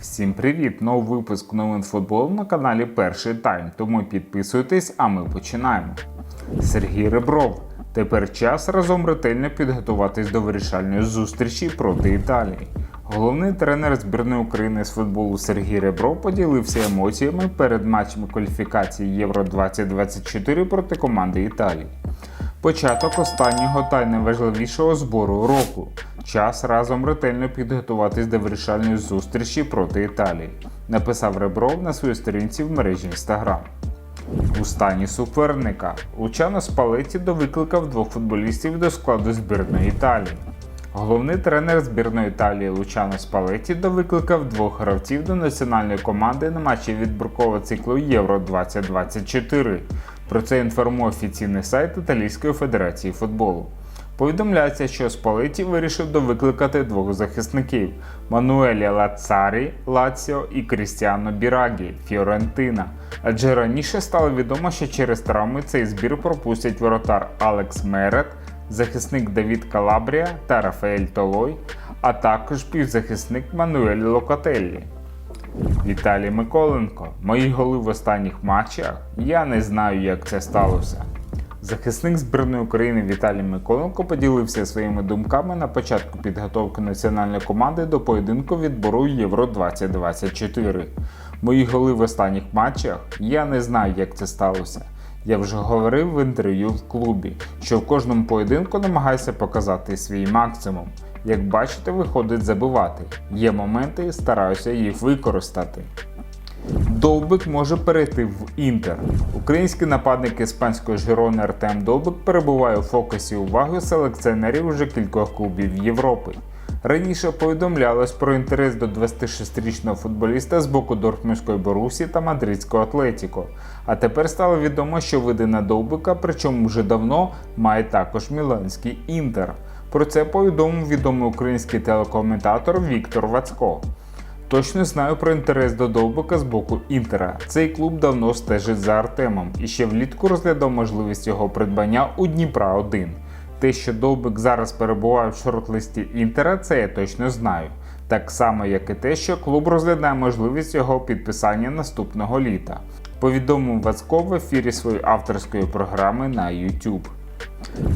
Всім привіт! Новий випуск новин футболу на каналі Перший Тайм. Тому підписуйтесь, а ми починаємо. Сергій Ребров. Тепер час разом ретельно підготуватись до вирішальної зустрічі проти Італії. Головний тренер збірної України з футболу Сергій Ребров поділився емоціями перед матчем кваліфікації Євро 2024 проти команди Італії. Початок останнього та найважливішого збору року. Час разом ретельно підготуватись до вирішальної зустрічі проти Італії, написав Ребров на своїй сторінці в мережі Instagram. У стані суперника Лучано Спалеті довикликав двох футболістів до складу збірної Італії. Головний тренер збірної Італії Лучано Спалеті довикликав двох гравців до національної команди на матчі відбіркового циклу Євро 2024. Про це інформує офіційний сайт Італійської федерації футболу. Повідомляється, що Спалеті вирішив довикликати двох захисників Мануеля Лацарі Лаціо і Крістіано Бірагі Фіорентина. Адже раніше стало відомо, що через травми цей збір пропустять воротар Алекс Мерет, захисник Давід Калабрія та Рафаель Толой, а також півзахисник Мануель Локотеллі. Віталій Миколенко. Мої голи в останніх матчах. Я не знаю, як це сталося. Захисник збірної України Віталій Миколенко поділився своїми думками на початку підготовки національної команди до поєдинку відбору Євро 2024. Мої голи в останніх матчах. Я не знаю, як це сталося. Я вже говорив в інтерв'ю в клубі, що в кожному поєдинку намагаюся показати свій максимум. Як бачите, виходить забивати. Є моменти, стараюся їх використати. Довбик може перейти в Інтер. Український нападник іспанської Жирони Артем Довбик перебуває у фокусі уваги селекціонерів уже кількох клубів Європи. Раніше повідомлялось про інтерес до 26-річного футболіста з боку Дортмундської Борусі та Мадридського Атлетіко. А тепер стало відомо, що види на Довбика, причому вже давно, має також Міланський Інтер. Про це повідомив відомий український телекоментатор Віктор Вацько. Точно знаю про інтерес до Довбика з боку Інтера. Цей клуб давно стежить за Артемом і ще влітку розглядав можливість його придбання у Дніпра 1. Те, що Довбик зараз перебуває в шорт-листі Інтера, це я точно знаю. Так само, як і те, що клуб розглядає можливість його підписання наступного літа. Повідомив Вацько в ефірі своєї авторської програми на YouTube.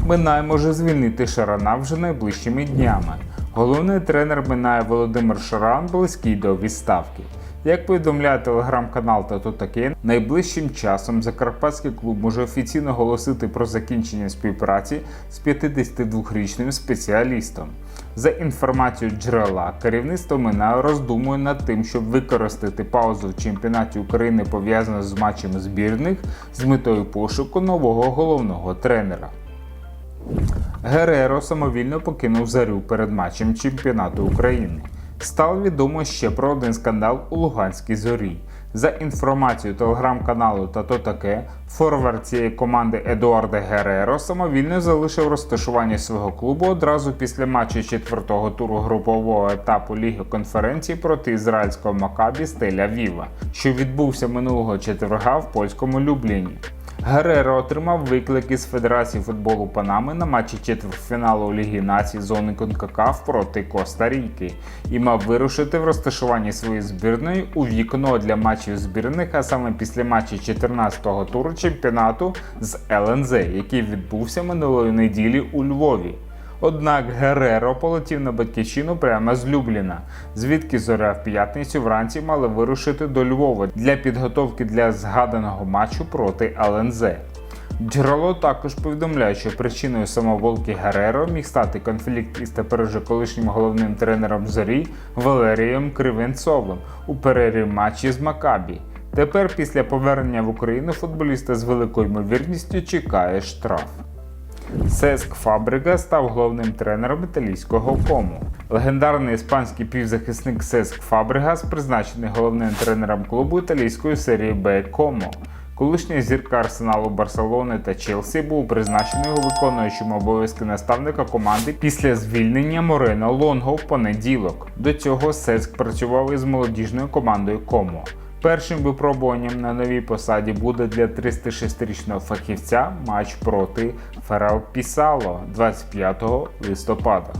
Минай може звільнити Шарана вже найближчими днями. Головний тренер Минає Володимир Шаран близький до відставки. Як повідомляє телеграм-канал «Тато таке, найближчим часом Закарпатський клуб може офіційно оголосити про закінчення співпраці з 52-річним спеціалістом. За інформацією джерела, керівництво Минаю роздумує над тим, щоб використати паузу в чемпіонаті України пов'язану з матчем збірних з метою пошуку нового головного тренера. Гереро самовільно покинув зарю перед матчем чемпіонату України. Стало відомо ще про один скандал у Луганській зорі. За інформацією телеграм-каналу та то таке, форвард цієї команди Едуарде Гереро самовільно залишив розташування свого клубу одразу після матчу четвертого туру групового етапу Ліги конференції проти ізраїльського Макабі з Тель-Авіва, що відбувся минулого четверга в польському Любліні. Гереро отримав виклик із Федерації футболу Панами на матчі четвертьфіналу Ліги націй зони Конкакаф проти Коста-Ріки і мав вирушити в розташуванні своєї збірної у вікно для матчів збірних, а саме після матчі 14-го туру чемпіонату з ЛНЗ, який відбувся минулої неділі у Львові. Однак Гереро полетів на батьківщину прямо з Любліна, звідки зоря в п'ятницю вранці мали вирушити до Львова для підготовки для згаданого матчу проти ЛНЗ. Джерело також повідомляє, що причиною самоволки Гереро міг стати конфлікт із тепер уже колишнім головним тренером зорі Валерієм Кривенцовим у перерві матчі з Макабі. Тепер, після повернення в Україну, футболіста з великою ймовірністю чекає штраф. Сеск Фабрига став головним тренером італійського кому. Легендарний іспанський півзахисник Сеск Фабригас призначений головним тренером клубу італійської серії Б Комо. Колишня зірка арсеналу Барселони та Челсі був призначений виконуючим обов'язки наставника команди після звільнення Морено Лонго в понеділок. До цього Сеск працював із молодіжною командою Комо. Першим випробуванням на новій посаді буде для 306-річного фахівця матч проти Ферал Пісало 25 листопада.